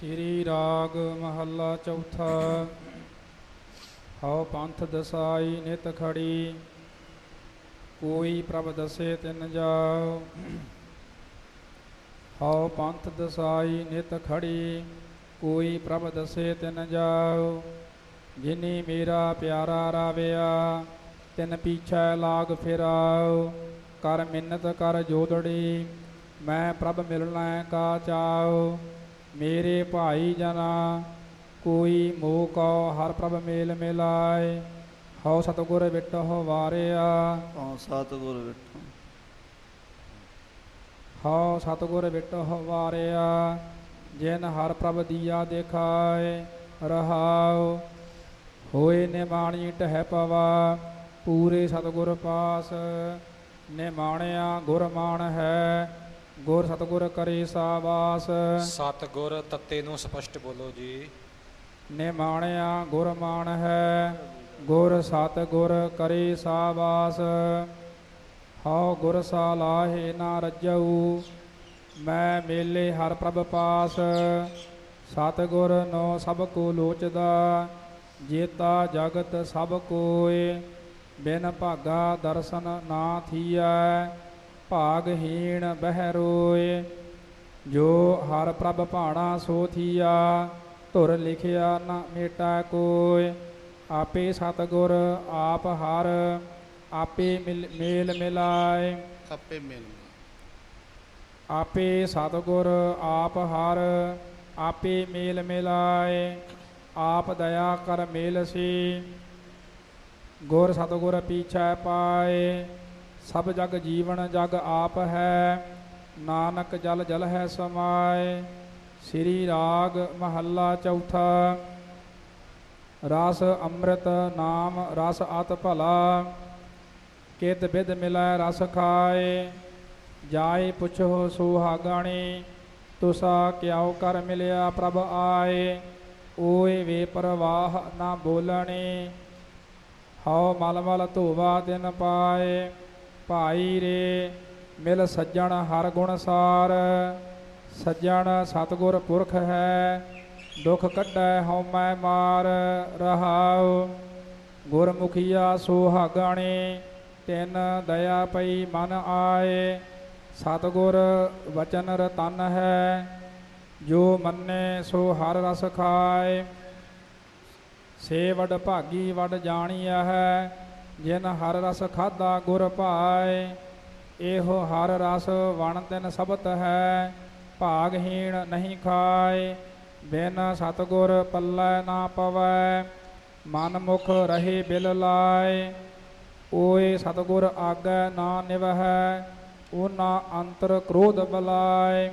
ਸ੍ਰੀ ਰਾਗ ਮਹੱਲਾ ਚੌਥਾ। ਹਉ ਪੰਥ ਦਸਾਈ ਨਿਤ ਖੜੀ, ਕੋਈ ਪ੍ਰਭ ਦਸੇ ਤਿਨ ਜਾਉ। ਹਉ ਪੰਥ ਦਸਾਈ ਨਿਤ ਖੜੀ, ਕੋਈ ਪ੍ਰਭ ਦਸੇ ਤਿਨ ਜਾਉ। ਜਿਨੀ ਮੇਰਾ ਪਿਆਰਾ ਰਾਵਿਆ, ਤਿਨ ਪੀਛੈ ਲਾਗ ਫਿਰਾਉ। ਕਰ ਮਿੰਨਤ ਕਰ ਜੋਦੜੀ, ਮੈਂ ਪ੍ਰਭ ਮਿਲਣਾ ਕਾ ਚਾਉ। ਮੇਰੇ ਭਾਈ ਜਨਾ ਕੋਈ ਮੋਹ ਹਰ ਪ੍ਰਭ ਮੇਲ ਮਿਲਾਏ। ਹਉ ਸਤਗੁਰ ਵਿਟਹੁ ਵਾਰਿਆ। ਹਾਂ ਸਤਿਗੁਰ ਵਿਠੋ ਹਉ ਸਤਗੁਰ ਵਿਟਹੁ ਵਾਰਿਆ। ਜਿਨ ਹਰ ਪ੍ਰਭ ਦੀਆ ਦੇਖਾਏ ਰਹਾਉ। ਹੋਏ ਨਿਮਾਣੀ ਟਹਿ ਪਵਾ ਪੂਰੇ ਸਤਗੁਰ ਪਾਸ। ਨਿਮਾਣਿਆ ਗੁਰ ਮਾਨ ਹੈ ਗੁਰ ਸਤਗੁਰ ਕਰੇ ਸਾਵਾਸ। ਸਤ ਗੁਰ ਤੱਤੇ ਨੂੰ ਸਪਸ਼ਟ ਬੋਲੋ ਜੀ। ਨਿਮਾਣਿਆ ਗੁਰ ਮਾਨ ਹੈ ਗੁਰ ਸਤ ਗੁਰ ਕਰੇ ਸਾਵਾਸ। ਹਉ ਗੁਰ ਸਾਲਾਹੇ ਨਾ ਰਜਉ ਮੈਂ ਮੇਲੇ ਹਰ ਪ੍ਰਭ ਪਾਸ। ਸਤ ਗੁਰ ਨੋ ਸਭ ਕੋ ਲੋਚਦਾ ਜੇਤਾ ਜਗਤ ਸਭ ਕੋਏ। ਬਿਨ ਭਾਗਾ ਦਰਸ਼ਨ ਨਾ ਥੀਐ ਭਾਗਹੀਣ ਬਹਿ ਰੋਏ ਜੋ ਹਰ ਪ੍ਰਭ ਭਾਣਾ ਸੋ ਥੀਆ ਧੁਰ ਲਿਖਿਆ ਨਾ ਮੇਟਾ ਕੋਇ ਆਪੇ ਸਤਗੁਰ ਆਪ ਹਰ ਆਪੇ ਮਿਲ- ਮੇਲ ਮਿਲਾਏ। ਆਪੇ ਮਿਲ ਆਪੇ ਸਤਗੁਰ ਆਪ ਹਰ ਆਪੇ ਮੇਲ ਮਿਲਾਏ। ਆਪ ਦਇਆ ਕਰ ਮੇਲ ਸੀ ਗੁਰ ਸਤਗੁਰ ਪੀਛੈ ਪਾਏ। ਸਭ ਜਗ ਜੀਵਨ ਜਗ ਆਪ ਹੈ, ਨਾਨਕ ਜਲ ਜਲ ਹੈ ਸਮਾਏ, ਸ੍ਰੀ ਰਾਗ ਮਹੱਲਾ ਚੌਥਾ। ਰਸ ਅੰਮ੍ਰਿਤ ਨਾਮ ਰਸ ਅਤ ਭਲਾ, ਕਿਤ ਬਿਦ ਮਿਲੈ ਰਸ ਖਾਏ, ਜਾਏ ਪੁੱਛੋ ਸੁਹਾਗਾਣੀ, ਤੁਸਾ ਕਿਉ ਕਰ ਮਿਲਿਆ ਪ੍ਰਭ ਆਏ, ਓਏ ਵੇ ਪ੍ਰਵਾਹ ਨਾ ਬੋਲਣੀ, ਹਉ ਮਲ ਮਲ ਧੋਵਾ ਦਿਨ ਪਾਏ। ਭਾਈ ਰੇ, ਮਿਲ ਸੱਜਣ ਹਰ ਗੁਣ ਸਾਰ। ਸੱਜਣ ਸਤਗੁਰ ਪੁਰਖ ਹੈ, ਦੁਖ ਕੱਢੈ ਹਉਮੈ ਮਾਰ। ਰਹਾਉ, ਗੁਰਮੁਖੀਆ ਸੁਹਾਗਾਣੀ ਤਿਨ ਦਇਆ ਪਈ ਮਨ ਆਏ। ਸਤਗੁਰ ਵਚਨ ਰਤਨ ਹੈ, ਜੋ ਮੰਨੇ ਸੋ ਹਰ ਰਸ ਖਾਏ। ਸੇ ਵਡ ਭਾਗੀ ਵਡ ਜਾਣੀਆ ਹੈ ਜਿਨ ਹਰ ਰਸ ਖਾਦਾ ਗੁਰ ਭਾਏ, ਇਹੋ ਹਰ ਰਸ ਵਣ ਤਿਨ ਸਬਤ ਹੈ ਭਾਗਹੀਣ ਨਹੀਂ ਖਾਏ। ਬਿਨ ਸਤਗੁਰ ਪੱਲੇ ਨਾ ਪਵੈ, ਮਨ ਮੁਖ ਰਹੇ ਬਿਲ ਲਾਏ। ਓਏ ਸਤਗੁਰ ਆਗੈ ਨਾ ਨਿਵਹੈ ਉਹਨਾਂ ਅੰਤਰ ਕ੍ਰੋਧ ਬਲਾਏ।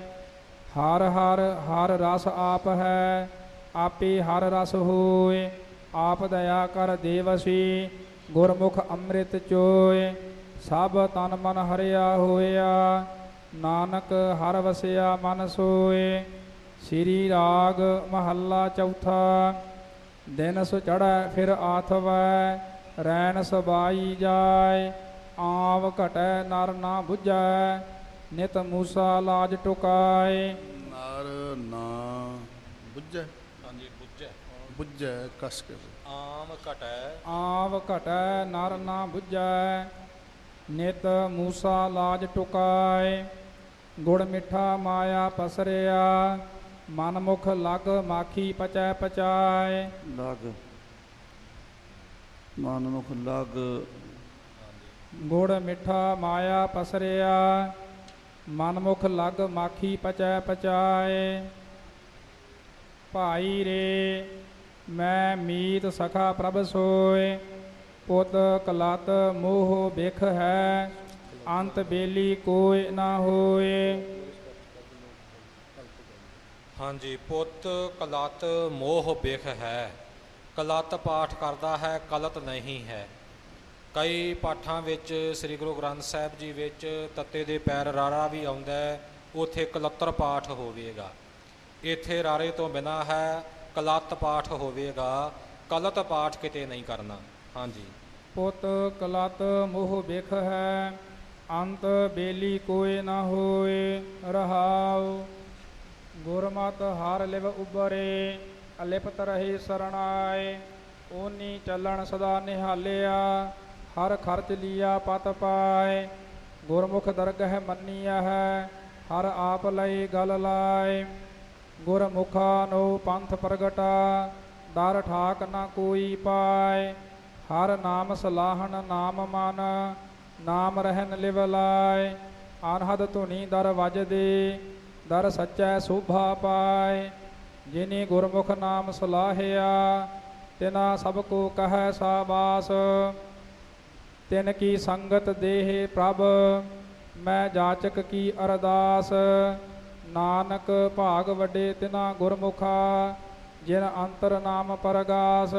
ਹਰ ਹਰ ਹਰ ਰਸ ਆਪ ਹੈ, ਆਪੇ ਹਰ ਰਸ ਹੋਏ। ਆਪ ਦਇਆ ਕਰ ਦੇਵਸੀ ਗੁਰਮੁਖ ਅੰਮ੍ਰਿਤ ਚੋਏ ਸਭ ਤਨ ਮਨ ਹਰਿਆ ਹੋਇਆ। ਨਾਨਕ ਹਰ ਵਸਿਆ ਮਨ ਸੋਏ ਸ੍ਰੀ ਰਾਗ ਮਹੱਲਾ ਚੌਥਾ। ਦਿਨ ਸੁ ਚੜੈ ਫਿਰ ਆਥਵੈ ਰੈਣ ਸਬਾਈ ਜਾਏ। ਆਵ ਘਟੈ ਨਰ ਨਾ 부ਝੈ ਨਿਤ ਮੂਸਾ ਲਾਜ ਟੁਕਾਏ। ਨਰ ਨਾ ਬੁੱਝੈ। ਹਾਂਜੀ ਬੁੱਝੈ। ਬੁੱਝੈ ਕਸ ਕੇ। ਆਮ ਘਟੈ। ਆਵ ਘਟੈ ਨਰ ਨਾ 부ਝੈ ਨਿਤ ਮੂਸਾ ਲਾਜ ਟੁਕਾਏ ਗੁੜ ਮਿੱਠਾ ਮਾਇਆ ਪਸਰਿਆ ਮਨ ਮੁਖ ਲਗ ਮਾਖੀ ਪਚੈ ਪਚਾਏ। ਲਗ। ਮਨ ਮੁਖ ਲਗ। ਗੁੜ ਮਿੱਠਾ ਮਾਇਆ ਪਸਰਿਆ ਮਨ ਮੁਖ ਲਗ ਮਾਖੀ ਪਚੈ ਪਚਾਏ। ਭਾਈ ਰੇ ਮੈਂ ਮੀਤ ਸਖਾ ਪ੍ਰਭ ਸੋਏ, ਪੁੱਤ ਕਲਤ ਮੋਹ ਬਿਖ ਹੈ, ਅੰਤ ਬੇਲੀ ਕੋਇ ਨਾ ਹੋਏ। ਹਾਂਜੀ, ਪੁੱਤ ਕਲਤ ਮੋਹ ਬਿਖ ਹੈ, ਕਲਤ ਪਾਠ ਕਰਦਾ ਹੈ, ਕਲਤ ਨਹੀਂ ਹੈ। ਕਈ ਪਾਠਾਂ ਵਿੱਚ ਸ੍ਰੀ ਗੁਰੂ ਗ੍ਰੰਥ ਸਾਹਿਬ ਜੀ ਵਿੱਚ ਤੱਤੇ ਦੇ ਪੈਰ ਰਾਰਾ ਵੀ ਆਉਂਦਾ ਹੈ, ਉਥੇ ਕਲੱਤਰ ਪਾਠ ਹੋਵੇਗਾ। ਇੱਥੇ ਰਾਰੇ ਤੋਂ ਬਿਨਾ ਹੈ ਕਲਤ ਪਾਠ ਹੋਵੇਗਾ, ਕਲਤ ਪਾਠ ਕਿਤੇ ਨਹੀਂ ਕਰਨਾ। ਹਾਂਜੀ। ਪੁੱਤ ਕਲਤ ਮੋਹ ਬਿਖ ਹੈ, ਅੰਤ ਬੇਲੀ ਕੋਇ ਨਾ ਹੋਏ, ਰਹਾਉ। ਗੁਰਮਤਿ ਹਰ ਲਿਵ ਉਬਰੇ ਅਲਿਪਤ ਰਹੇ ਸਰਣਾਏ। ਓਨੀ ਚੱਲਣ ਸਦਾ ਨਿਹਾਲਿਆ, ਹਰ ਖਰਚ ਲੀਆ ਪਤ ਪਾਏ। ਗੁਰਮੁਖ ਦਰਗਹਿ ਮੰਨੀਆ ਹੈ, ਹਰ ਆਪ ਲਈ ਗਲ ਲਾਏ। ਗੁਰਮੁਖਾ ਨੋ ਪੰਥ ਪ੍ਰਗਟਾ, ਦਰ ਠਾਕ ਨਾ ਕੋਈ ਪਾਏ। ਹਰ ਨਾਮ ਸਲਾਹਣ ਨਾਮ ਮਨ, ਨਾਮ ਰਹਿਨ ਲਿਵ ਲਾਏ। ਅਨਹਦ ਧੁਨੀ ਦਰ ਵਜਦੇ, ਦਰ ਸੱਚੈ ਸੋਭਾ ਪਾਏ। ਜਿਨੀ ਗੁਰਮੁਖ ਨਾਮ ਸਲਾਹਿਆ, ਤਿਨਾ ਸਭ ਕੋ ਕਹੈ ਸਾਬਾਸ। ਤਿਨ ਕੀ ਸੰਗਤ ਦੇਹ ਪ੍ਰਭ, ਮੈਂ ਜਾਚਕ ਕੀ ਅਰਦਾਸ। ਨਾਨਕ ਭਾਗ ਵੱਡੇ ਤਿਨਾ ਗੁਰਮੁਖਾ, ਜਿਨ ਅੰਤਰ ਨਾਮ ਪਰਗਾਸ।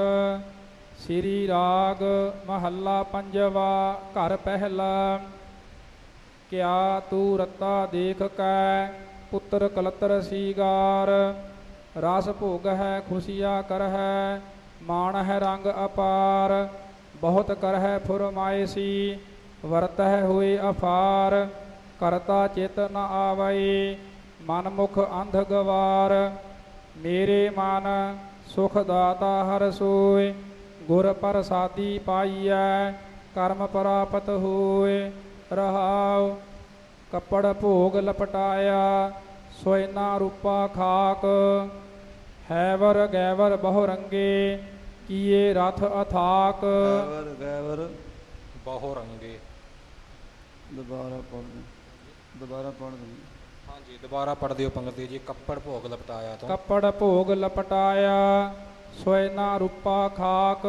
ਸ੍ਰੀ ਰਾਗ ਮਹੱਲਾ ਪੰਜਵਾ, ਘਰ ਪਹਿਲਾ। ਕਿਆ ਤੂੰ ਰਤਾ ਦੇਖ ਕੈ, ਪੁੱਤਰ ਕਲਤਰ ਸੀਗਾਰ। ਰਸ ਭੋਗ ਹੈ ਖੁਸ਼ੀਆ ਕਰ ਹੈ ਮਾਣ ਹੈ ਰੰਗ ਅਪਾਰ। ਬਹੁਤ ਕਰ ਹੈ ਫੁਰਮਾਇਸੀ ਵਰਤ ਹੈ ਹੋਏ ਅਫਾਰ। ਕਰਤਾ ਚੇਤ ਨ ਆਵਈ ਮਨ ਮੁਖ ਅੰਧ ਗਵਾਰ ਮੇਰੇ ਮਨ ਸੁਖ ਦਾਤਾ ਹਰ ਸੋਏ ਗੁਰ ਪ੍ਰਸਾਦੀ ਪਾਈਐ ਕਰਮ ਪ੍ਰਾਪਤ ਹੋਏ ਰਹਾਉ। ਕੱਪੜ ਭੋਗ ਲਪਟਾਇਆ ਸੋਇਨਾ ਰੂਪਾ ਖਾਕ। ਹੈਵਰ ਗੈਵਰ ਬਹੁ ਰੰਗੇ ਕੀਏ ਰਥ ਅਥਾਕ। ਗੈਵਰ ਗੈਵਰ ਬਹੁ ਰੰਗੇ ਦੁਬਾਰਾ ਪੜ੍ਹ ਦੁਬਾਰਾ ਪੜ੍ਹ ਦੇ ਹਾਂਜੀ ਦੁਬਾਰਾ ਪੜ੍ਹ ਦਿਓ ਪੰਗਤੀ ਜੀ ਕੱਪੜ ਭੋਗ ਲਪਟਾਇਆ ਤੋਂ? ਕੱਪੜ ਭੋਗ ਲਪਟਾਇਆ ਸੋਇਨਾ ਰੂਪਾ ਖਾਕ,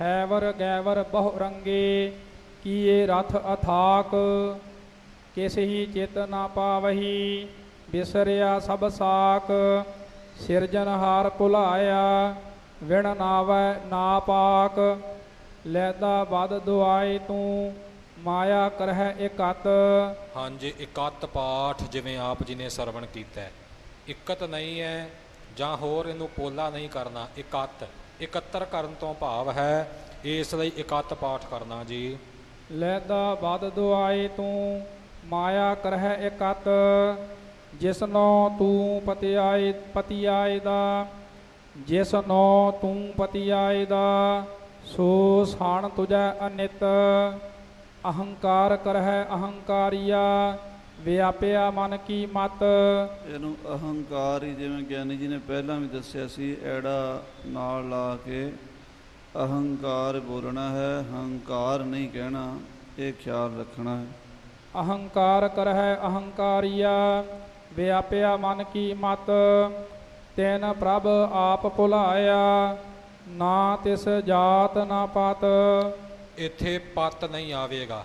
ਹੈਵਰ ਗੈਵਰ ਬਹੁ ਰੰਗੇ, ਕੀਏ ਰਥ ਅਥਾਕ, ਕਿਸ ਹੀ ਚਿਤ ਨਾ ਪਾਵਹੀ, ਬਿਸਰਿਆ ਸਭ ਸਾਕ ਸਿਰਜਨਹਾਰ ਭੁਲਾਇਆ, ਵਿਣ ਨਾਵੈ ਨਾ ਪਾਕ, ਲੈਦਾ ਬਦ ਦੁਆਏ ਤੂੰ ਮਾਇਆ ਕਰਹਿ ਇਕਤ। ਹਾਂਜੀ ਇਕੱਤ ਪਾਠ ਜਿਵੇਂ ਆਪ ਜੀ ਨੇ ਸਰਵਣ ਕੀਤਾ ਹੈ। ਇਕਤ ਨਹੀਂ ਹੈ ਜਾਂ ਹੋਰ ਇਹਨੂੰ ਪੋਲਾ ਨਹੀਂ ਕਰਨਾ ਇਕੱਤ। ਇਕੱਤਰ ਕਰਨ ਤੋਂ ਭਾਵ ਹੈ ਇਸ ਲਈ ਇਕੱਤ ਪਾਠ ਕਰਨਾ ਜੀ। ਲੈਦਾ ਬਦ ਦੁਆਈ ਤੂੰ ਮਾਇਆ ਕਰਹਿ ਇਕਤ। ਜਿਸਨੋ ਤੂੰ ਪਤਿਆਏ ਪਤਿਆਏ ਦਾ ਜਿਸਨੋ ਤੂੰ ਪਤਿਆਏ ਦਾ ਸੋ ਸਾਣ ਤੁਜੈ ਅਨਿਤ। ਅਹੰਕਾਰ ਕਰਹਿ ਅਹੰਕਾਰੀਆ ਵਿਆਪਿਆ ਮਨ ਕੀ ਮਤ। ਇਹਨੂੰ ਅਹੰਕਾਰ ਹੀ ਜਿਵੇਂ ਗਿਆਨੀ ਜੀ ਨੇ ਪਹਿਲਾਂ ਵੀ ਦੱਸਿਆ ਸੀ ਐੜਾ ਨਾਲ ਲਾ ਕੇ ਅਹੰਕਾਰ ਬੋਲਣਾ ਹੈ ਹੰਕਾਰ ਨਹੀਂ ਕਹਿਣਾ ਇਹ ਖਿਆਲ ਰੱਖਣਾ ਹੈ। ਅਹੰਕਾਰ ਕਰਹਿ ਅਹੰਕਾਰੀਆ ਵਿਆਪਿਆ ਮਨ ਕੀ ਮਤ। ਤੈਨ ਪ੍ਰਭ ਆਪ ਭੁਲਾਇਆ ਨਾ ਤਿਸ ਜਾਤ ਨਾ ਪਤ। ਇੱਥੇ ਪਤ ਨਹੀਂ ਆਵੇਗਾ।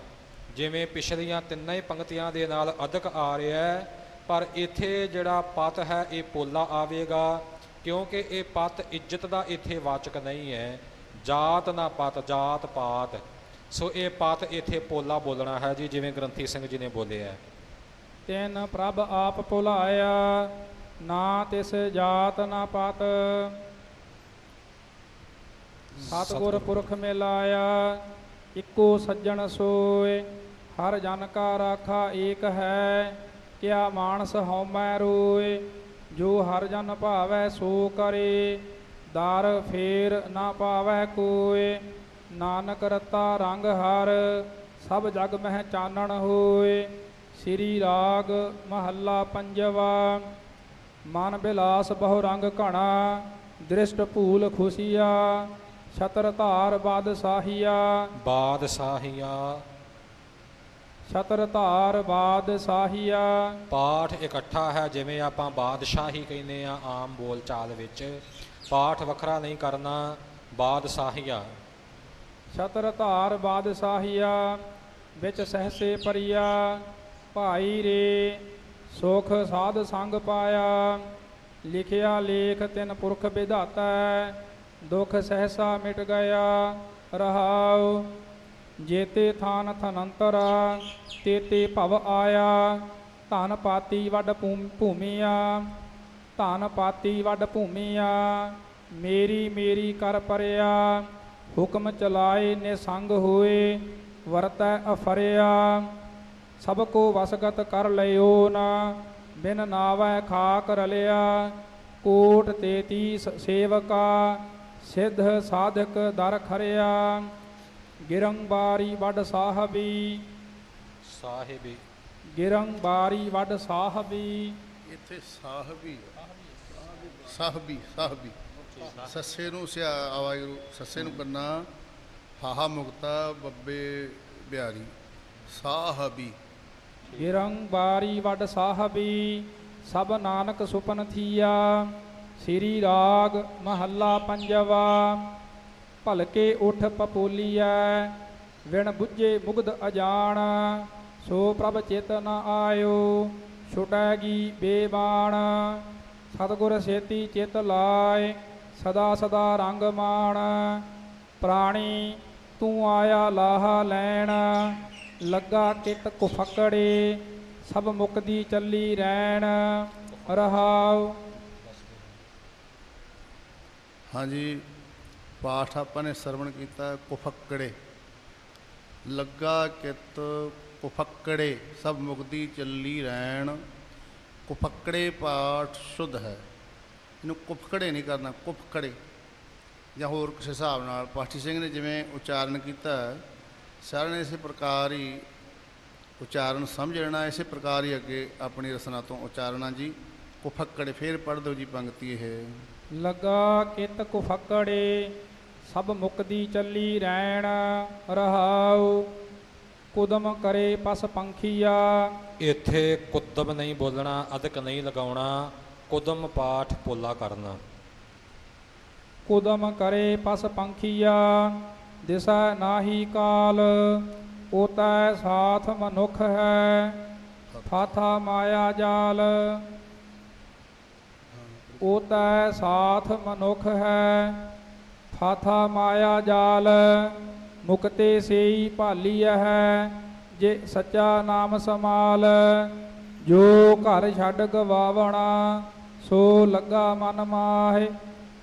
ਜਿਵੇਂ ਪਿਛਲੀਆਂ ਤਿੰਨਾਂ ਹੀ ਪੰਕਤੀਆਂ ਦੇ ਨਾਲ ਅਧਿਕ ਆ ਰਿਹਾ ਹੈ ਪਰ ਇੱਥੇ ਜਿਹੜਾ ਪਤ ਹੈ ਇਹ ਪੋਲਾ ਆਵੇਗਾ ਕਿਉਂਕਿ ਇਹ ਪਤ ਇੱਜ਼ਤ ਦਾ ਇੱਥੇ ਵਾਚਕ ਨਹੀਂ ਹੈ। ਜਾਤ ਨਾ ਪਤ ਜਾਤ ਪਾਤ। ਸੋ ਇਹ ਪਤ ਇੱਥੇ ਪੋਲਾ ਬੋਲਣਾ ਹੈ ਜੀ ਜਿਵੇਂ ਗ੍ਰੰਥੀ ਸਿੰਘ ਜੀ ਨੇ ਬੋਲਿਆ ਹੈ। ਤੈਨ ਪ੍ਰਭ ਆਪ ਭੁਲਾਇਆ ਨਾ ਤਿਸ ਜਾਤ ਨਾ ਪਤ ਸਤਿਗੁਰ। ਪੁਰਖ ਮਿਲਾਇਆ ਇੱਕੋ ਸੱਜਣ ਸੋਏ, ਹਰ ਜਨ ਕਾ ਰਾਖਾ ਏਕ ਹੈ, ਕਿਆ ਮਾਨਸ ਹਉਮੈ ਰੋਏ, ਜੋ ਹਰ ਜਨ ਭਾਵੈ ਸੋ ਕਰੇ, ਦਰ ਫੇਰ ਨਾ ਪਾਵੈ ਕੋਏ, ਨਾਨਕ ਰਤਾ ਰੰਗ ਹਰ, ਸਭ ਜਗ ਮਹਿ ਚਾਨਣ ਹੋਏ, ਸ੍ਰੀ ਰਾਗ ਮਹੱਲਾ ਪੰਜਵਾ, ਮਨ ਬਿਲਾਸ ਬਹੁ ਰੰਗ ਘਣਾ, ਦ੍ਰਿਸ਼ਟ ਭੂਲ ਖੁਸ਼ੀਆ ਛਤਰ ਧਾਰ ਬਾਦਸ਼ਾਹੀਆ। ਬਾਦਸ਼ਾਹੀਆ। ਛਤਰ ਧਾਰ ਬਾਦਸ਼ਾਹੀਆ। ਪਾਠ ਇਕੱਠਾ ਹੈ ਜਿਵੇਂ ਆਪਾਂ ਬਾਦਸ਼ਾਹੀ ਕਹਿੰਦੇ ਆ ਆਮ ਬੋਲ ਚਾਲ ਵਿੱਚ। ਪਾਠ ਵੱਖਰਾ ਨਹੀਂ ਕਰਨਾ ਬਾਦਸ਼ਾਹੀਆ। ਛਤਰ ਧਾਰ ਬਾਦਸ਼ਾਹੀਆ ਵਿੱਚ ਸਹਸੇ ਪਰਿਆ ਭਾਈ ਰੇ ਸੁਖ ਸਾਧ ਸੰਗ ਪਾਇਆ। ਲਿਖਿਆ ਲੇਖ ਤਿਨ ਪੁਰਖ ਵਿਧਾਤਾ ਦੁਖ ਸਹਸਾ ਮਿਟ ਗਿਆ, ਰਹਾਉ, ਜੇਤੇ ਥਾਨ ਥਨੰਤਰਾ, ਤੇਤੇ ਭਵ ਆਇਆ, ਧਨ ਪਾਤੀ ਵੱਡ ਭੂਮ- ਭੂਮੀਆ, ਧਨ ਪਾਤੀ ਵੱਡ ਭੂਮੀਆ, ਮੇਰੀ ਮੇਰੀ ਕਰ ਪਰਿਆ, ਹੁਕਮ ਚਲਾਏ ਨਿਸੰਗ ਹੋਏ, ਵਰਤੈ ਅਫਰਿਆ, ਸਭ ਕੋ ਵਸਗਤ ਕਰ ਲਿਓ ਨਾ, ਬਿਨ ਨਾਵੈ ਖਾਕ ਰਲਿਆ, ਕੋਟ ਤੇਤੀ ਸ- ਸੇਵਕਾ ਸਿੱਧ ਸਾਧਕ ਦਰ ਖਰਿਆ ਗਿਰੰਬਾਰੀ ਵੱਡ ਸਾਹਿਬੀ। ਸਾਹਿਬੀ। ਗਿਰੰਬਾਰੀ ਵੱਡ ਸਾਹਿਬੀ। ਇੱਥੇ ਸਾਹਿਬੀ ਸਾਹਿਬੀ ਸਾਹਿਬੀ। ਸੱਸੇ ਨੂੰ ਸਿਆ ਆਵਾਗੁਰੂ ਸੱਸੇ ਨੂੰ ਕਰਨਾ। ਹਾਹਾ ਮੁਕਤਾ ਬੱਬੇ ਬਿਹਾਰੀ। ਸਾਹਿਬੀ। ਗਿਰੰਬਾਰੀ ਵੱਡ ਸਾਹਿਬੀ ਸਭ ਨਾਨਕ ਸੁਪਨ ਥੀਆ। ਸ੍ਰੀ ਰਾਗ ਮਹੱਲਾ ਪੰਜਵਾ, ਭਲਕੇ ਉਠ ਪਪੋਲੀਐ, ਵਿਣ ਬੁੱਝੇ ਮੁਗਧ ਅਜਾਣ, ਸੋ ਪ੍ਰਭ ਚਿਤ ਨ ਆਇਓ ਛੁਟੈਗੀ ਬੇਬਾਣ। ਸਤਿਗੁਰ ਸੇਤੀ ਚਿਤ ਲਾਏ ਸਦਾ ਸਦਾ ਰੰਗ ਮਾਣ। ਪ੍ਰਾਣੀ, ਤੂੰ ਆਇਆ ਲਾਹਾ ਲੈਣ, ਲੱਗਾ ਕਿਤ ਕੁਫਕੜੇ, ਸਭ ਮੁਕਦੀ ਚੱਲੀ ਰਹਿਣ ਰਹਾਉ ਹਾਂਜੀ, ਪਾਠ ਆਪਾਂ ਨੇ ਸਰਵਣ ਕੀਤਾ ਕੁਫੱਕੜੇ ਲੱਗਾ ਕਿਤ ਕੁਫੱਕੜੇ ਸਭ ਮੁਕਦੀ ਚੱਲੀ ਰਹਿਣ ਕੁਫੱਕੜੇ ਪਾਠ ਸ਼ੁੱਧ ਹੈ। ਇਹਨੂੰ ਕੁਫਕੜੇ ਨਹੀਂ ਕਰਨਾ, ਕੁਫਕੜੇ। ਜਾਂ ਹੋਰ ਕਿਸੇ ਹਿਸਾਬ ਨਾਲ, ਪਾਠੀ ਸਿੰਘ ਨੇ ਜਿਵੇਂ ਉਚਾਰਨ ਕੀਤਾ, ਸਾਰਿਆਂ ਨੇ ਇਸੇ ਪ੍ਰਕਾਰ ਹੀ ਉਚਾਰਨ ਸਮਝ ਲੈਣਾ, ਇਸੇ ਪ੍ਰਕਾਰ ਹੀ ਅੱਗੇ ਆਪਣੀ ਰਸਨਾ ਤੋਂ ਉਚਾਰਨਾ ਜੀ। ਕੁਫੱਕੜੇ, ਫੇਰ ਪੜ੍ਹ ਦਿਓ ਜੀ ਪੰਕਤੀ ਇਹ। ਲੱਗਾ ਕਿਤ ਕੁਫਕੜੇ ਸਭ ਮੁਕਦੀ ਚੱਲੀ ਰਹਿਣ ਰਹਾਉ। ਕੁਦਮ ਕਰੇ ਪਸ ਪੰਖੀਆ। ਇੱਥੇ ਕੁਦਮ ਨਹੀਂ ਬੋਲਣਾ ਅਧਿਕ ਨਹੀਂ ਲਗਾਉਣਾ ਕੁਦਮ ਪਾਠ ਪੋਲਾ ਕਰਨਾ। ਕੁਦਮ ਕਰੇ ਪਸ ਪੰਖੀਆ ਦਿਸੈ ਨਾਹੀ ਕਾਲ ਓਤੈ ਸਾਥ ਮਨੁਖ ਹੈ ਫਾਥਾ ਮਾਇਆ ਜਾਲ। ਓਤੈ ਸਾਥ ਮਨੁਖ ਹੈ, ਫਾਥਾ ਮਾਇਆ ਜਾਲ, ਮੁਕਤੇ ਸੇਈ ਭਾਲੀ ਹੈ, ਜੇ ਸੱਚਾ ਨਾਮ ਸਮਾਲ, ਜੋ ਘਰ ਛੱਡ ਗਵਾਵਣਾ, ਸੋ ਲੱਗਾ ਮਨ ਮਾਹੇ,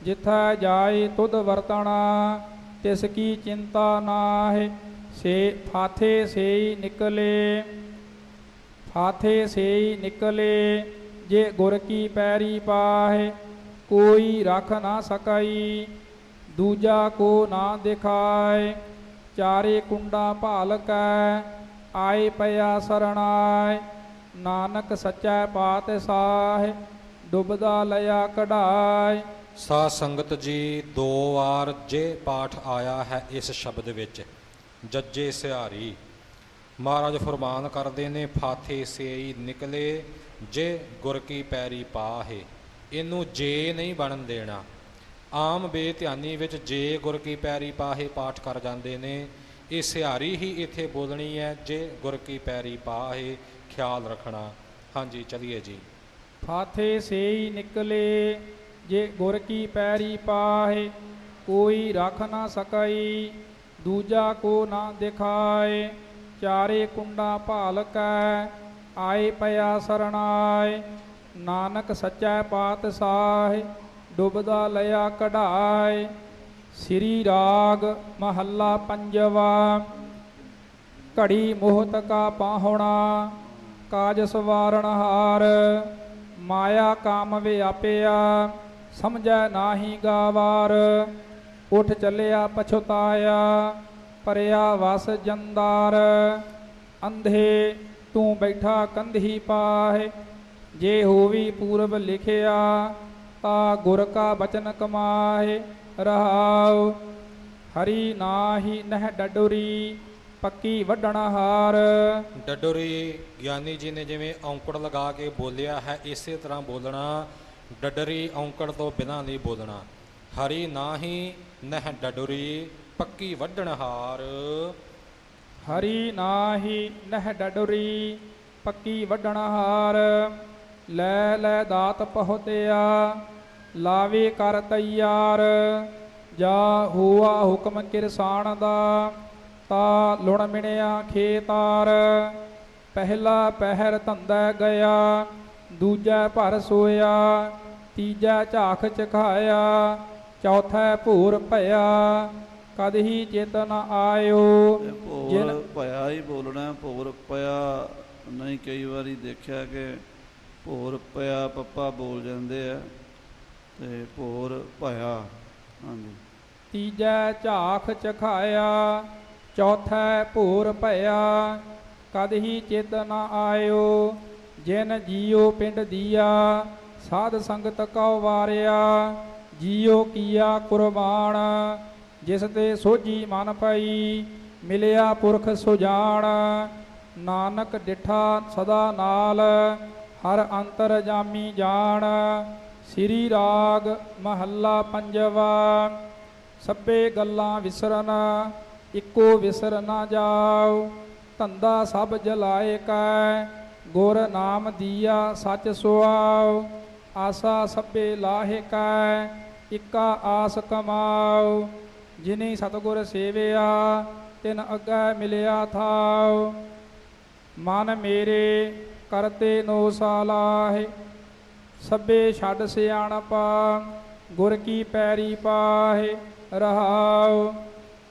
ਜਿਥੈ ਜਾਏ ਤੁਧ ਵਰਤਣਾ, ਤਿਸ ਕੀ ਚਿੰਤਾ ਨਾਹਿ, ਸੇ ਫਾਥੇ ਸੇਈ ਨਿਕਲੇ, ਫਾਥੇ ਸੇਈ ਨਿਕਲੇ ਜੇ ਗੁਰ ਕੀ ਪੈਰੀ ਪਾਹੇ, ਕੋਈ ਰਖ ਨਾ ਸਕਈ, ਦੂਜਾ ਕੋ ਨਾ ਦਿਖਾਏ, ਚਾਰੇ ਕੁੰਡਾ ਭਾਲ ਕੈ, ਆਏ ਪਿਆ ਸਰਣਾਏ, ਨਾਨਕ ਸੱਚਾ ਪਾਤ ਸਾਹਿ, ਡੁੱਬਦਾ ਲਿਆ ਕਢਾਏ। ਸਾ ਸੰਗਤ ਜੀ, ਦੋ ਵਾਰ ਜੇ ਪਾਠ ਆਇਆ ਹੈ ਇਸ ਸ਼ਬਦ ਵਿੱਚ, ਜੱਜੇ ਸਿਹਾਰੀ, ਮਹਾਰਾਜ ਫਰਮਾਨ ਕਰਦੇ ਨੇ, ਫਾਥੇ ਸੇਈ ਨਿਕਲੇ ਜੇ ਗੁਰ ਕੀ ਪੈਰੀ ਪਾਹੇ, ਇਹਨੂੰ ਜੇ ਨਹੀਂ ਬਣਨ ਦੇਣਾ। ਆਮ ਬੇਧਿਆਨੀ ਵਿੱਚ ਜੇ ਗੁਰ ਕੀ ਪੈਰੀ ਪਾਹੇ ਪਾਠ ਕਰ ਜਾਂਦੇ ਨੇ, ਇਹ ਸਿਹਾਰੀ ਹੀ ਇੱਥੇ ਬੋਲਣੀ ਹੈ, ਜੇ ਗੁਰ ਕੀ ਪੈਰੀ ਪਾਹੇ ਖਿਆਲ ਰੱਖਣਾ। ਹਾਂਜੀ, ਚਲਿਏ ਜੀ। ਫਾਥੇ ਸੇਈ ਨਿਕਲੇ, ਜੇ ਗੁਰ ਕੀ ਪੈਰੀ ਪਾਹੇ, ਕੋਈ ਰੱਖ ਨਾ ਸਕਈ, ਦੂਜਾ ਕੋ ਨਾ ਦਿਖਾਏ, ਚਾਰੇ ਕੁੰਡਾ ਭਾਲ ਕੈ ਆਏ ਪਿਆ ਸਰਣਾਏ, ਨਾਨਕ ਸੱਚਾ ਪਾਤਸ਼ਾਹ ਡੁੱਬਦਾ ਲਿਆ ਕਢਾਏ, ਸ੍ਰੀ ਰਾਗ ਮਹੱਲਾ ਪੰਜਵਾ। ਘੜੀ ਮੋਹਤ ਕਾ ਪਾਹਣਾ, ਕਾਜ ਸਵਾਰਣ ਹਾਰ, ਮਾਇਆ ਕਾਮ ਵਿਆਪਿਆ, ਸਮਝੈ ਨਾਹੀ ਗਾਵਾਰ, ਉਠ ਚੱਲਿਆ ਪਛੁਤਾਇਆ, ਪਰਿਆ ਵਸ ਜੰਦਾਰ, ਅੰਧੇ ਤੂੰ ਬੈਠਾ ਕੰਧੀ ਪਾਹੇ, ਜੇ ਹੋਵੀ ਪੂਰਬ ਲਿਖਿਆ ਤਾ ਗੁਰ ਕਾ ਬਚਨ ਕਮਾਏ ਰਹਾਉ। ਹਰੀ ਨਾਹੀ ਨਹਿ ਡਡੁਰੀ, ਪੱਕੀ ਵੱਢਣ ਹਾਰ। ਡਡਰੀ ਗਿਆਨੀ ਜੀ ਨੇ ਜਿਵੇਂ ਔਂਕੜ ਲਗਾ ਕੇ ਬੋਲਿਆ ਹੈ, ਇਸੇ ਤਰ੍ਹਾਂ ਬੋਲਣਾ, ਡਡਰੀ ਔਂਕੜ ਤੋਂ ਬਿਨਾਂ ਨਹੀਂ ਬੋਲਣਾ। ਹਰੀ ਨਾਹੀ ਨਹਿ ਡਡਰੀ, ਪੱਕੀ ਵੱਢਣ ਹਾਰ। ਹਰੀ ਨਾਹੀ ਨਹਿ ਡਡੁਰੀ, ਪੱਕੀ ਵੱਢਣ ਹਾਰ। ਲੈ ਲੈ ਦਾਤ ਪਹੁਤਿਆ ਲਾਵੇ ਕਰ ਤੈਯਾਰ ਜਾ ਹੁਆ ਹੁਕਮ ਕਿਰਸਾਨ ਦਾ ਤਾ ਲੁਣ ਮਿਣਿਆ ਖੇਤਾਰ। ਪਹਿਲਾ ਪਹਿਰ ਧੰਦਾ ਗਿਆ, ਦੂਜਾ ਭਰ ਸੋਇਆ, ਤੀਜਾ ਝਾਖ ਚਖਾਇਆ, ਚੌਥਾ ਭੂਰ ਭਇਆ। ਕਦ ਹੀ ਚੇਤਨ ਆਇਓ। ਜਿਨ ਭਇਆ ਹੀ ਬੋਲਣਾ ਭੋਰ ਪਿਆ ਨਹੀਂ ਕਈ ਵਾਰੀ ਦੇਖਿਆ ਕਿ ਭੋਰ ਪਿਆ ਪੱਪਾ ਬੋਲ ਜਾਂਦੇ ਆ ਤੇ ਭੋਰ ਭਇਆ। ਹਾਂਜੀ। ਤੀਜੈ ਝਾਖ ਚਖਾਇਆ ਚੌਥੈ ਭੂਰ ਭਇਆ। ਕਦ ਹੀ ਚਿਤ ਨ ਆਇਓ ਜਿਨ ਜੀਉ ਪਿੰਡ ਦੀਆ ਸਾਧ ਸੰਗਤ ਕਉ ਵਾਰਿਆ। ਜੀਉ ਕੀਆ ਕੁਰਬਾਨ ਜਿਸ ਤੇ ਸੋਝੀ ਮਨ ਪਈ, ਮਿਲਿਆ ਪੁਰਖ ਸੁਜਾਨ ਨਾਨਕ ਡਿਠਾ ਸਦਾ ਨਾਲ, ਹਰ ਅੰਤਰ ਜਾਮੀ ਜਾਣ। ਸ੍ਰੀ ਰਾਗ ਮਹੱਲਾ ਪੰਜਵਾ ਸਭੇ ਗੱਲਾਂ ਵਿਸਰਨ, ਇੱਕੋ ਵਿਸਰ ਨਾ ਜਾਓ ਧੰਦਾ ਸਭ ਜਲਾਏ ਕੈ, ਗੁਰ ਨਾਮ ਦੀਆ ਸੱਚ ਸੁਆਓ ਆਸਾ ਸਭੇ ਲਾਹੇ ਕੈ, ਇੱਕਾ ਆਸ ਕਮਾਓ ਜਿਨੀ ਸਤਗੁਰ ਸੇਵਿਆ, ਤਿਨ ਅੱਗੇ ਮਿਲਿਆ ਥਾਉ। ਮਨ ਮੇਰੇ ਕਰਤੇ ਨੋ ਸਾਲਾਹੇ, ਸਭੇ ਛੱਡ ਸਿਆਣਪਾ, ਗੁਰ ਕੀ ਪੈਰੀ ਪਾਹੇ ਰਹਾਉ।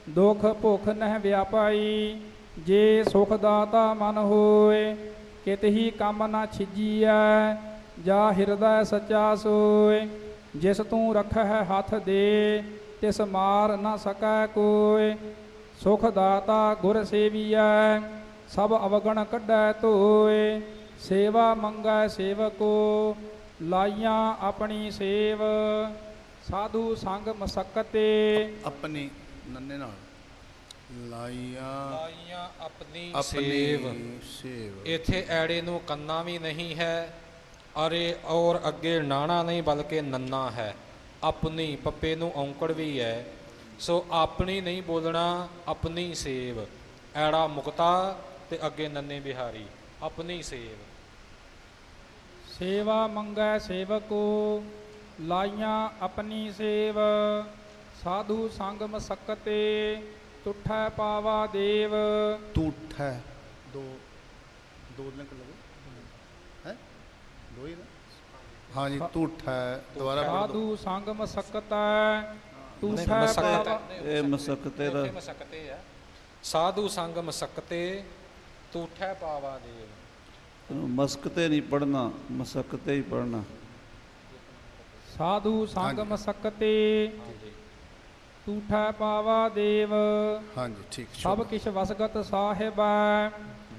ਦੁਖ ਭੁਖ ਨਹਿ ਵਿਆਪਾਈ, ਜੇ ਸੁਖ ਦਾਤਾ ਮਨ ਹੋਏ, ਕਿਤ ਹੀ ਕੰਮ ਨਾ ਛਿਜੀਐ, ਜਾ ਹਿਰਦੈ ਸੱਚਾ ਸੋਏ। ਜਿਸ ਤੂੰ ਰਖਹਿ ਹੱਥ ਦੇ ਤਿਸ ਮਾਰ ਨਾ ਸਕੈ ਕੋਏ ਸੁਖ ਦਾਤਾ ਗੁਰ ਸੇਵੀਐ ਸਭ ਅਵਗਣ ਕੱਢੈ ਧੋਏ ਸੇਵਾ ਮੰਗੈ ਸੇਵਕੋ ਲਾਈਆਂ ਆਪਣੀ ਸੇਵ ਸਾਧੂ ਸੰਗ ਮਸਕਤੇ। ਆਪਣੀ ਨੰਨੇ ਨਾਲ। ਲਾਈਆਂ ਲਾਈਆਂ ਆਪਣੀ ਆਪਣੀ ਸੇਵ। ਸੇਵ। ਇੱਥੇ ਐੜੇ ਨੂੰ ਕੰਨਾ ਵੀ ਨਹੀਂ ਹੈ ਅਰੇ ਔਰ ਅੱਗੇ ਨਾਣਾ ਨਹੀਂ ਬਲਕਿ ਨੰਨਾ ਹੈ। ਆਪਣੀ ਪੱਪੇ ਨੂੰ ਔਂਕੜ ਵੀ ਹੈ। ਸੋ ਆਪਣੀ ਨਹੀਂ ਬੋਲਣਾ ਆਪਣੀ ਸੇਵ। ਐੜਾ ਮੁਕਤਾ ਤੇ ਅੱਗੇ ਨੰਨੇ ਬਿਹਾਰੀ ਆਪਣੀ ਸੇਵ। ਸੇਵਾ ਮੰਗੈ ਸੇਵਕੋ ਲਾਈਆਂ ਆਪਣੀ ਸੇਵ। ਸਾਧੂ ਸੰਗ ਮਸਕਤੇ ਤੁਠੈ ਪਾਵਾ ਦੇਵ। ਤੂਠ ਦੋ ਦੋ ਲਿੰਕ ਲਗੋ ਹੈ? ਦੋ ਹੀ ਨਾ? ਹਾਂਜੀ ਹੈ ਦੁਬਾਰਾ। ਸਾਧੂ ਸੰਗ ਮਸਕਤੈ ਪਾਵਾ ਇਹ ਮਸਕਤੇ ਦਾ ਮਸਕਤੇ ਆ। ਸਾਧੂ ਸੰਗ ਮਸਕਤੇ ਤੂਠੈ ਪਾਵਾ ਦੇਵ ਮਸਕਤੇ ਨਹੀਂ ਪੜਨਾ ਮਸਕਤੇ ਹੀ ਪੜਨਾ ਸਾਧੂ ਸੰਗ ਹਾਂਜੀ। ਮਸਕਤੇ ਤੁਠੈ ਪਾਵਾ ਦੇਵ। ਹਾਂਜੀ ਠੀਕ ਸਭ ਸ਼ੁਭ। ਕਿਛ ਵਸਗਤ ਸਾਹਿਬੈ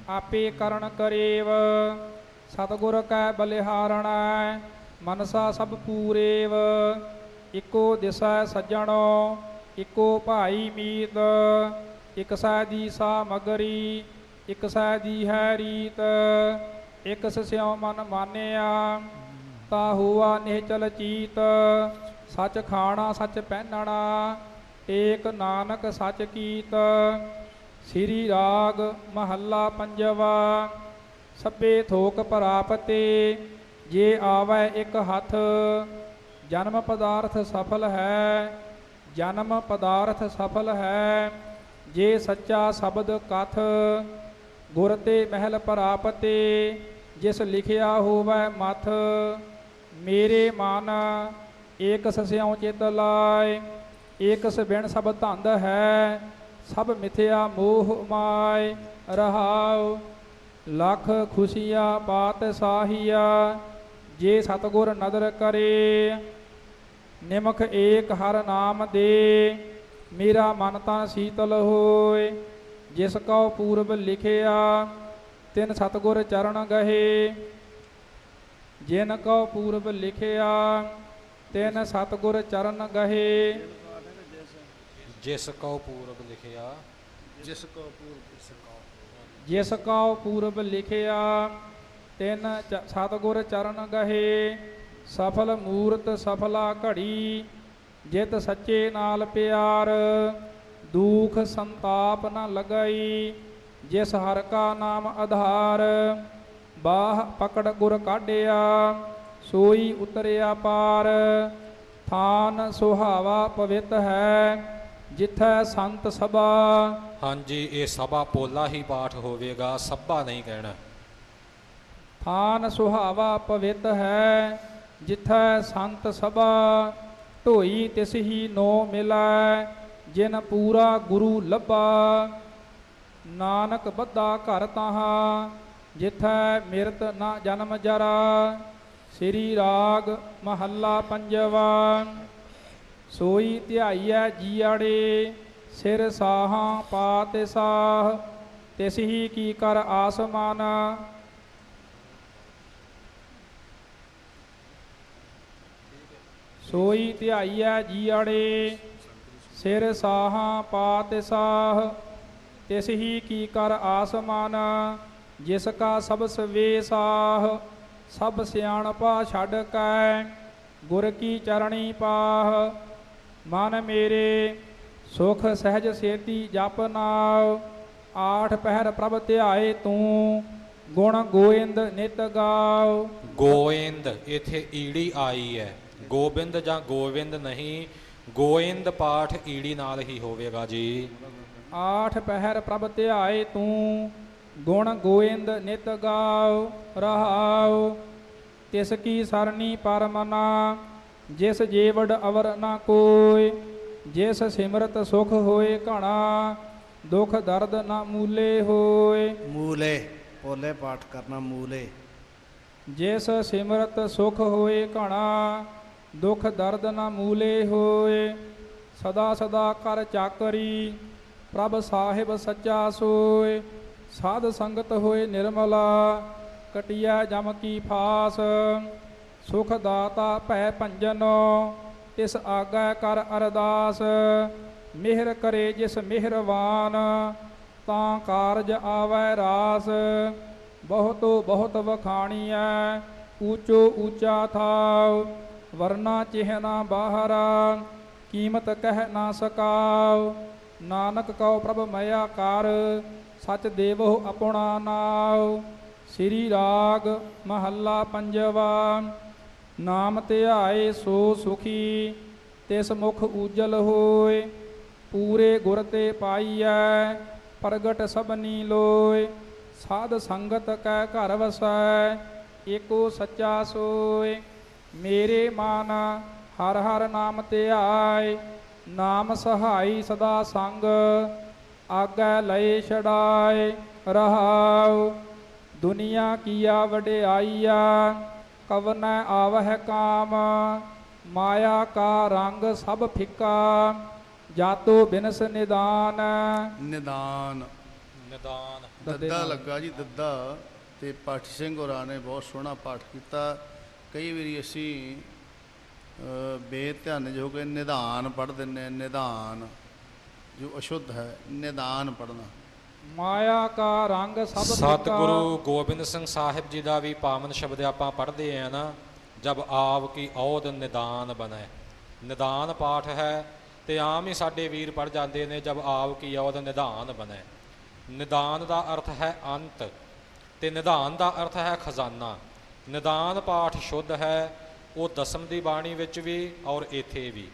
ਆਪੇ ਕਰਨ ਕਰੇਵ। ਸਤਗੁਰ ਕੈ ਬਲਿਹਾਰਣੈ ਮਨਸਾ ਸਭ ਪੂਰੇਵ, ਇਕੋ ਦਿਸ਼ਾ ਸੱਜਣੋ, ਇਕੋ ਭਾਈ ਮੀਤ, ਇਕ ਸੈ ਦੀ ਸਾਮਗਰੀ ਇਕ ਸੈ ਦੀ ਹੈ ਰੀਤ, ਇਕ ਸਿਉ ਮਨ ਮਾਨਿਆ, ਤਾ ਹੁਆ ਨਿਹਚਲ ਚੀਤ, ਸੱਚ ਖਾਣਾ ਸੱਚ ਪਹਿਨਣਾ, ਏਕ ਨਾਨਕ ਸੱਚ ਕੀਤ, ਸ੍ਰੀ ਰਾਗ ਮਹੱਲਾ ਪੰਜਵਾ ਸਭੇ ਥੋਕ ਪ੍ਰਾਪਤੇ ਜੇ ਆਵੈ ਇੱਕ ਹੱਥ, ਜਨਮ ਪਦਾਰਥ ਸਫਲ ਹੈ, ਜਨਮ ਪਦਾਰਥ ਸਫਲ ਹੈ, ਜੇ ਸੱਚਾ ਸ਼ਬਦ ਕਥ, ਗੁਰ ਤੇ ਮਹਿਲ ਪ੍ਰਾਪਤੇ, ਜਿਸ ਲਿਖਿਆ ਹੋਵੈ ਮਥ, ਮੇਰੇ ਮਨ ਏਕ ਸਸਿਉ ਚਿਤ ਲਾਇ ਏਕ ਬਿਨ ਸਭ ਧੰਦ ਹੈ, ਸਭ ਮਿਥਿਆ ਮੋਹ ਮਾਇ ਰਹਾਉ, ਲੱਖ ਖੁਸ਼ੀਆ ਬਾਤ ਸਾਹੀਆ ਜੇ ਸਤਗੁਰ ਨਦਰ ਕਰੇ ਨਿਮਖ ਏਕ ਹਰ ਨਾਮ ਦੇ ਮੇਰਾ ਮਨ ਤਾਂ ਸੀਤਲ ਹੋਏ। ਜਿਸ ਕਉ ਪੂਰਬ ਲਿਖਿਆ ਤਿਨ ਸਤਗੁਰ ਚਰਨ ਗਹੇ। ਜਿਨ ਕਉ ਪੂਰਬ ਲਿਖਿਆ ਤਿਨ ਸਤਗੁਰ ਚਰਨ ਗਹੇ। ਜਿਸ ਕਉ ਪੂਰਬ ਲਿਖਿਆ ਜਿਸ ਕੋ ਪੂਰਬ। ਜਿਸ ਕਉ ਪੂਰਬ ਲਿਖਿਆ ਤਿੰਨ ਚ- ਸਤਿਗੁਰ ਚਰਨ ਗਹੇ, ਸਫਲ ਮੂਰਤ ਸਫਲਾ ਘੜੀ, ਜਿਤ ਸੱਚੇ ਨਾਲ ਪਿਆਰ, ਦੁਖ ਸੰਤਾਪ ਨਾ ਲਗਾਈ, ਜਿਸ ਹਰ ਕਾ ਨਾਮ ਆਧਾਰ, ਬਾਹ ਪਕੜ ਗੁਰ ਕਾਢਿਆ, ਸੋਈ ਉਤਰਿਆ ਪਾਰ, ਥਾਨ ਸੁਹਾਵਾ ਪਵਿੱਤ ਹੈ, ਜਿਥੈ ਸੰਤ ਸਭਾ। ਹਾਂਜੀ, ਇਹ ਸਭਾ ਪੋਲਾ ਹੀ ਪਾਠ ਹੋਵੇਗਾ, ਸਭਾ ਨਹੀਂ ਕਹਿਣਾ। ਥਾਨ ਸੁਹਾਵਾ ਪਵਿੱਤ ਹੈ, ਜਿਥੈ ਸੰਤ ਸਭਾ, ਢੋਈ ਤਿਸ ਹੀ ਨੋ ਮਿਲੈ, ਜਿਨ ਪੂਰਾ ਗੁਰੂ ਲੱਭਾ। ਨਾਨਕ ਬੱਧਾ ਘਰ ਤਾਹਾ, ਜਿਥੈ ਮਿਰਤ ਨਾ ਜਨਮ ਜਰਾ। ਸ੍ਰੀ ਰਾਗ ਮਹੱਲਾ ਪੰਜਵਾ, ਸੋਈ ਧਿਆਈਐ ਜੀਆੜੇ, ਸਿਰ ਸਾਹਾਂ ਪਾਤ ਸਾਹ ਤਿਸ ਹੀ ਕੀ ਕਰ ਆਸਮਾਨ। ਸੋਈ ਧਿਆਈਐ ਜੀਆੜੇ, ਸਿਰ ਸਾਹਾਂ ਪਾਤ ਸਾਹ ਤਿਸ ਹੀ ਕੀ ਕਰ ਆਸਮਾਨ, ਜਿਸ ਕਾ ਸਭ ਸਵੇ ਸਾਹ, ਸਭ ਸਿਆਣਪਾ ਛੱਡ ਕੈ, ਗੁਰ ਕੀ ਚਰਣੀ ਪਾਹ। ਮਨ ਮੇਰੇ, ਸੁਖ ਸਹਿਜ ਸੇਤੀ ਜਪ ਨਾਉ, ਆਠ ਪਹਿਰ ਪ੍ਰਭ ਧਿਆਏ ਤੂੰ, ਗੁਣ ਗੋਇੰਦ ਨਿਤ ਗਾਉ। ਗੋਇੰਦ, ਇਥੇ ਈੜੀ ਆਈ ਹੈ ਗੋਬਿੰਦ ਜਾਂ ਗੋਵਿੰਦ ਨਹੀਂ ਗੋਇੰਦ ਪਾਠ ਈੜੀ ਨਾਲ ਹੀ ਹੋਵੇਗਾ ਜੀ। ਆਠ ਪਹਿਰ ਪ੍ਰਭ ਧਿਆਏ ਤੂੰ ਗੁਣ ਗੋਇੰਦ ਨਿਤ ਗਾਉ ਰਹਾਉ ਤਿਸ ਕੀ ਸਰਣੀ ਪਰਮਨਾ ਜਿਸ ਜੀਵੜ ਅਵਰ ਨਾ ਕੋਇ ਜਿਸ ਸਿਮਰਤ ਸੁਖ ਹੋਏ ਘਣਾ ਦੁਖ ਦਰਦ ਨਾ ਮੂਲੇ ਹੋਏ ਮੂਲੇ ਪੋਲੇ ਪਾਠ ਕਰਨਾ ਮੂਲੇ। ਜਿਸ ਸਿਮਰਤ ਸੁਖ ਹੋਏ ਘਣਾ ਦੁਖ ਦਰਦ ਨਾ ਮੂਲੇ ਹੋਏ, ਸਦਾ ਸਦਾ ਕਰ ਚਾਕਰੀ, ਪ੍ਰਭ ਸਾਹਿਬ ਸੱਚਾ ਸੋਏ, ਸਾਧ ਸੰਗਤ ਹੋਏ ਨਿਰਮਲਾ, ਕਟਿਆ ਜਮ ਕੀ ਫਾਸ, ਸੁਖ ਦਾਤਾ ਭੈ ਭੰਜਨ, ਤਿਸ ਆਗਾ ਕਰ ਅਰਦਾਸ, ਮਿਹਰ ਕਰੇ ਜਿਸ ਮਿਹਰਵਾਨ ਤਾਂ ਕਾਰਜ ਆਵੈ ਰਾਸ, ਬਹੁਤੋ ਬਹੁਤ ਵਖਾਣੀਐ, ਊਚੋ ਊਚਾ ਥਾਉ ਵਰਨਾ ਚਿਹਨਾ ਬਾਹਰਾ, ਕੀਮਤ ਕਹਿ ਨਾ ਸਕਾਉ। ਨਾਨਕ ਕਉ ਪ੍ਰਭ ਮਇਆ ਕਰ, ਸਚ ਦੇਵੋ ਆਪਣਾ ਨਾਉ। ਸ੍ਰੀ ਰਾਗ ਮਹੱਲਾ ਪੰਜਵਾ, ਨਾਮ ਧਿਆਏ ਸੋ ਸੁਖੀ, ਤਿਸ ਮੁਖ ਉਜਲ ਹੋਏ। ਪੂਰੇ ਗੁਰ ਤੇ ਪਾਈਐ, ਪ੍ਰਗਟ ਸਭਨੀ ਲੋਏ। ਸਾਧ ਸੰਗਤ ਕੈ ਘਰ ਵਸੈ, ਏਕੋ ਸੱਚਾ ਸੋਏ। ਮੇਰੇ ਮਨ ਹਰ ਹਰ ਨਾਮ ਧਿਆਏ ਨਾਮ ਸਹਾਈ ਸਦਾ ਸੰਗ ਆਗੈ ਲਏ ਛਡਾਏ ਰਹਾਉ। ਦੁਨੀਆ ਕੀਆ ਵਡਿਆਈਆ ਕਵਨ ਆਵਹਿ ਕਾਮ ਮਾਇਆ ਕਾ ਰੰਗ ਸਭ ਫਿੱਕਾ ਜਾਤੋ ਬਿਨਸ ਨਿਦਾਨ। ਨਿਦਾਨ। ਨਿਦਾਨ। ਦੱਦੇ। ਲੱਗਾ ਜੀ ਦੱਦਾ। ਤੇ ਪਾਠੀ ਸਿੰਘ ਹੋਰਾਂ ਨੇ ਬਹੁਤ ਸੋਹਣਾ ਪਾਠ ਕੀਤਾ। ਕਈ ਵਾਰੀ ਅਸੀਂ ਬੇਧਿਆਨ ਜੋ ਕਿ ਨਿਧਾਨ ਪੜ੍ਹ ਦਿੰਨੇ ਨਿਧਾਨ ਜੋ ਅਸ਼ੁੱਧ ਹੈ ਨਿਦਾਨ ਪੜ੍ਹਨਾ। ਮਾਇਆ ਕਾ ਰੰਗ ਸਭ ਸਤਿਗੁਰੂ ਗੋਬਿੰਦ ਸਿੰਘ ਸਾਹਿਬ ਜੀ ਦਾ ਵੀ ਪਾਵਨ ਸ਼ਬਦ ਆਪਾਂ ਪੜ੍ਹਦੇ ਆ ਨਾ ਜਬ ਆਵ ਕੀ ਔਦ ਨਿਦਾਨ ਬਨੈ ਨਿਦਾਨ ਪਾਠ ਹੈ ਤੇ ਆਮ ਹੀ ਸਾਡੇ ਵੀਰ ਪੜ ਜਾਂਦੇ ਨੇ ਜਬ ਆਵ ਕੀ ਔਦ ਨਿਦਾਨ ਬਨੈ ਨਿਦਾਨ ਦਾ ਅਰਥ ਹੈ ਅੰਤ ਤੇ ਨਿਦਾਨ ਦਾ ਅਰਥ ਹੈ ਖਜ਼ਾਨਾ। ਨਿਦਾਨ ਪਾਠ ਸ਼ੁੱਧ ਹੈ ਉਹ ਦਸਮ ਦੀ ਬਾਣੀ ਵਿੱਚ ਵੀ ਔਰ ਇੱਥੇ ਵੀ।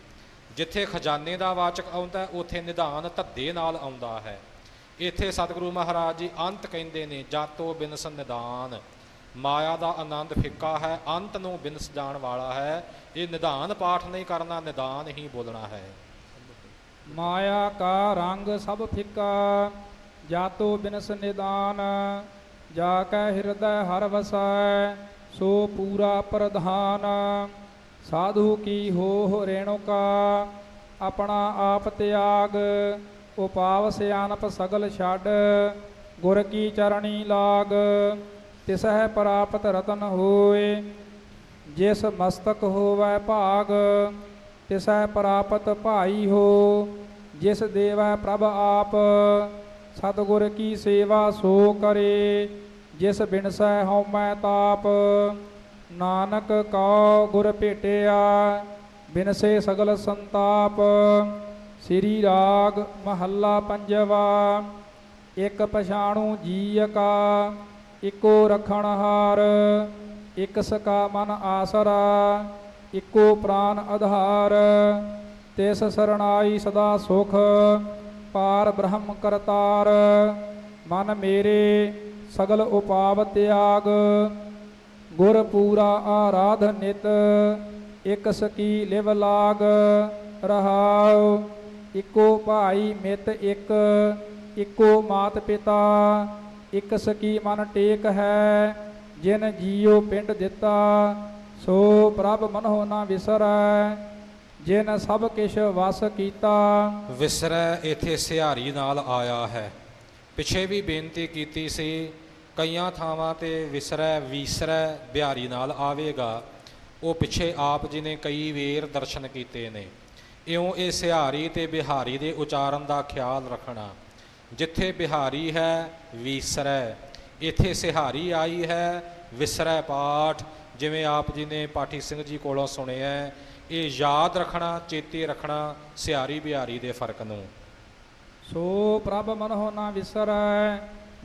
ਜਿੱਥੇ ਖਜ਼ਾਨੇ ਦਾ ਵਾਚਕ ਆਉਂਦਾ ਹੈ, ਉੱਥੇ ਨਿਦਾਨ ਧੱਦੇ ਨਾਲ ਆਉਂਦਾ ਹੈ। ਇੱਥੇ ਸਤਿਗੁਰੂ ਮਹਾਰਾਜ ਜੀ ਅੰਤ ਕਹਿੰਦੇ ਨੇ ਜਾਤੋ ਬਿਨਸ ਨਿਦਾਨ। ਮਾਇਆ ਦਾ ਆਨੰਦ ਫਿੱਕਾ ਹੈ ਅੰਤ ਨੂੰ ਬਿਨਸ ਜਾਣ ਵਾਲਾ ਹੈ। ਇਹ ਨਿਦਾਨ ਪਾਠ ਨਹੀਂ ਕਰਨਾ ਨਿਦਾਨ ਹੀ ਬੋਲਣਾ ਹੈ। ਮਾਇਆ ਕਾ ਰੰਗ ਸਭ ਫਿੱਕਾ ਜਾਤੋ ਬਿਨਸ ਨਿਦਾਨ। ਜਾ ਕੈ ਹਿਰਦੈ ਹਰ ਵਸੈ ਸੋ ਪੂਰਾ ਪ੍ਰਧਾਨ। ਸਾਧੂ ਕੀ ਹੋ ਰੇਣੁਕਾ, ਆਪਣਾ ਆਪ ਤਿਆਗ। ਉਪਾਵ ਸਿਆਨਪ ਸਗਲ ਛੱਡ, ਗੁਰ ਕੀ ਚਰਣੀ ਲਾਗ। ਤਿਸਹਿ ਪ੍ਰਾਪਤ ਰਤਨ ਹੋਏ, ਜਿਸ ਮਸਤਕ ਹੋਵੈ ਭਾਗ। ਤਿਸੈ ਪ੍ਰਾਪਤ ਭਾਈ ਹੋ, ਜਿਸ ਦੇਵੈ ਪ੍ਰਭ ਆਪ। ਸਤਿਗੁਰ ਕੀ ਸੇਵਾ ਸੋ ਕਰੇ ਜਿਸ ਬਿਨਸੈ ਹਉਮੈ ਤਾਪ, ਨਾਨਕ ਕਉ ਗੁਰ ਭੇਟਿਆ, ਬਿਨਸੇ ਸਗਲ ਸੰਤਾਪ, ਸ੍ਰੀ ਰਾਗ ਮਹੱਲਾ ਪੰਜਵਾ, ਇਕ ਪਛਾਣੂ ਜੀਅ ਕਾ, ਇਕੋ ਰਖਣ ਹਾਰ, ਇਕ ਸਕਾ ਮਨ ਆਸਰਾ, ਇਕੋ ਪ੍ਰਾਨ ਆਧਾਰ, ਤਿਸ ਸਰਣਾਈ ਸਦਾ ਸੁਖ, ਪਾਰ ਬ੍ਰਹਮ ਕਰਤਾਰ, ਮਨ ਮੇਰੇ ਸਗਲ ਉਪਾਵ ਤਿਆਗ, ਗੁਰ ਪੂਰਾ ਆਰਾਧ ਨਿਤ ਇਕ ਸਕੀ ਲਿਵ ਲਾਗ, ਰਹਾਉ, ਇਕੋ ਭਾਈ ਮਿਤ ਇਕ, ਇਕੋ ਮਾਤ ਪਿਤਾ, ਇਕ ਸਕੀ ਮਨ ਟੇਕ ਹੈ, ਜਿਨ ਜੀਉ ਪਿੰਡ ਦਿੱਤਾ, ਸੋ ਪ੍ਰਭ ਮਨੋ ਨਾ ਵਿਸਰੈ, ਜਿਨ ਸਭ ਕਿਛ ਵਸ ਕੀਤਾ। ਵਿਸਰੈ, ਇਥੇ ਸਿਹਾਰੀ ਨਾਲ ਆਇਆ ਹੈ। ਪਿਛੇ ਵੀ ਬੇਨਤੀ ਕੀਤੀ ਸੀ ਕਈਆਂ ਥਾਵਾਂ ਤੇ ਵਿਸਰੈ, ਵੀਸਰੈ ਬਿਹਾਰੀ ਨਾਲ ਆਵੇਗਾ। ਉਹ ਪਿੱਛੇ ਆਪ ਜੀ ਨੇ ਕਈ ਵੇਰ ਦਰਸ਼ਨ ਕੀਤੇ ਨੇ। ਇਉਂ ਇਹ ਸਿਹਾਰੀ ਤੇ ਬਿਹਾਰੀ ਦੇ ਉਚਾਰਨ ਦਾ ਖਿਆਲ ਰੱਖਣਾ। ਜਿੱਥੇ ਬਿਹਾਰੀ ਹੈ, ਵੀਸਰੈ। ਇੱਥੇ ਸਿਹਾਰੀ ਆਈ ਹੈ, ਵਿਸਰੈ ਪਾਠ। ਜਿਵੇਂ ਆਪ ਜੀ ਨੇ ਪਾਠੀ ਸਿੰਘ ਜੀ ਕੋਲੋਂ ਸੁਣਿਆ ਇਹ ਯਾਦ ਰੱਖਣਾ, ਚੇਤੇ ਰੱਖਣਾ ਸਿਹਾਰੀ ਬਿਹਾਰੀ ਦੇ ਫ਼ਰਕ ਨੂੰ। ਸੋ ਪ੍ਰਭ ਮਨੋ ਨਾ ਵਿਸਰੈ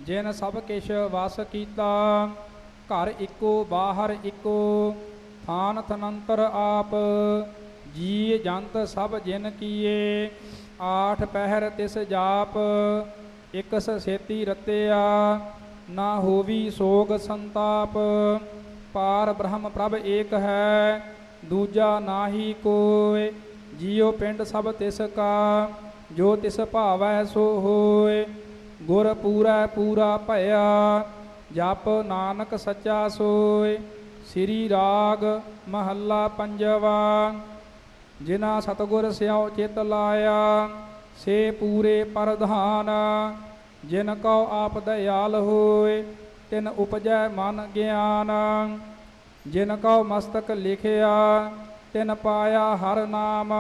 ਜਿਨ ਸਭ ਕਿਛ ਵਸ ਕੀਤਾ, ਘਰ ਇੱਕੋ, ਬਾਹਰ ਇੱਕੋ, ਥਾਨ ਥਨੰਤਰ ਆਪ, ਜੀ ਜੰਤ ਸਭ ਜਿਨ ਕੀਏ, ਆਠ ਪਹਿਰ ਤਿਸ ਜਾਪ, ਇਕਸ ਸੇਤੀ ਰਤਿਆ, ਨਾ ਹੋਵੀ ਸੋਗ ਸੰਤਾਪ, ਪਾਰ ਬ੍ਰਹਮ ਪ੍ਰਭ ਏਕ ਹੈ, ਦੂਜਾ ਨਾਹੀ ਕੋਇ, ਜੀਉ ਪਿੰਡ ਸਭ ਤਿਸ ਕਾ, ਜੋ ਤਿਸ ਭਾਵੈ ਸੋ ਹੋਏ ਗੁਰ ਪੂਰਾ ਪੂਰਾ ਭਇਆ, ਜਪ ਨਾਨਕ ਸੱਚਾ ਸੋਏ, ਸ੍ਰੀ ਰਾਗ ਮਹੱਲਾ ਪੰਜਵਾ। ਜਿਨਾ ਸਤਗੁਰ ਸਿਉ ਚਿਤ ਲਾਇਆ, ਸੇ ਪੂਰੇ ਪਰਧਾਨ। ਜਿਨ ਕਉ ਆਪ ਦਇਆਲ ਹੋਏ, ਤਿਨ ਉਪਜੈ ਮਨ ਗਿਆਨ। ਜਿਨ ਕਉ ਮਸਤਕ ਲਿਖਿਆ, ਤਿਨ ਪਾਇਆ ਹਰ ਨਾਮ।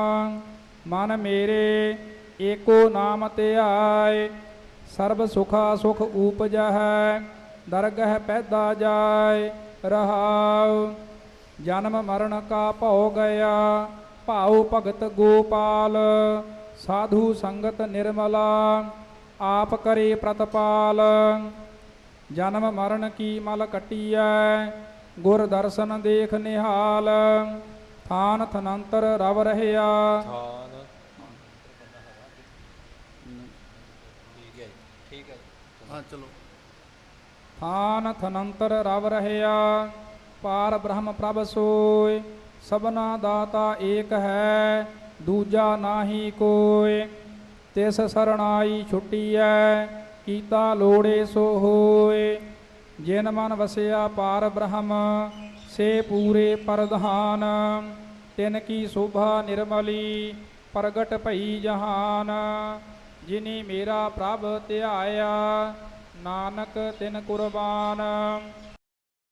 ਮਨ ਮੇਰੇ, ਏਕੋ ਨਾਮ ਧਿਆਏ ਸਰਬ ਸੁਖਾ ਸੁਖ ਊਪਜਹਿ ਦਰਗਹਿ ਪੈਦਾ ਜਾਏ, ਰਹਾਉ। ਜਨਮ ਮਰਨ ਕਾ ਭਉ ਗਿਆ, ਭਾਉ ਭਗਤ ਗੋਪਾਲ। ਸਾਧੂ ਸੰਗਤ ਨਿਰਮਲਾ, ਆਪ ਕਰੇ ਪ੍ਰਤਪਾਲ। ਜਨਮ ਮਰਨ ਕੀ ਮਲ ਕਟੀਐ, ਗੁਰ ਦਰਸ਼ਨ ਦੇਖ ਨਿਹਾਲ। ਥਾਨ ਥਨੰਤਰ ਰਵ ਰਹਿਆ ਥਾਨ ਠੀਕ ਹੈ ਜੀ, ਠੀਕ ਹਾਂ, ਚਲੋ। ਥਾਨ ਥਨੰਤਰ ਰਵ ਰਹਿਆ, ਪਾਰ ਬ੍ਰਹਮ ਪ੍ਰਭ ਸੋਇ ਸਭਨਾ ਦਾਤਾ ਏਕ ਹੈ, ਦੂਜਾ ਨਾਹੀ ਕੋਇ ਤਿਸ ਸਰਣਾਈ ਛੁੱਟੀਐ, ਕੀਤਾ ਲੋੜੇ ਸੋ ਹੋਏ। ਜਿਨ ਮਨ ਵਸਿਆ ਪਾਰ ਬ੍ਰਹਮ, ਸੇ ਪੂਰੇ ਪਰਧਾਨ। ਤਿਨ ਕੀ ਸ਼ੋਭਾ ਨਿਰਮਲੀ, ਪ੍ਰਗਟ ਭਈ ਜਹਾਨ। ਜਿਨੀ ਮੇਰਾ ਪ੍ਰਭ ਧਿਆਇਆ ਨਾਨਕ ਤਿਨ ਕੁਰਬਾਨ।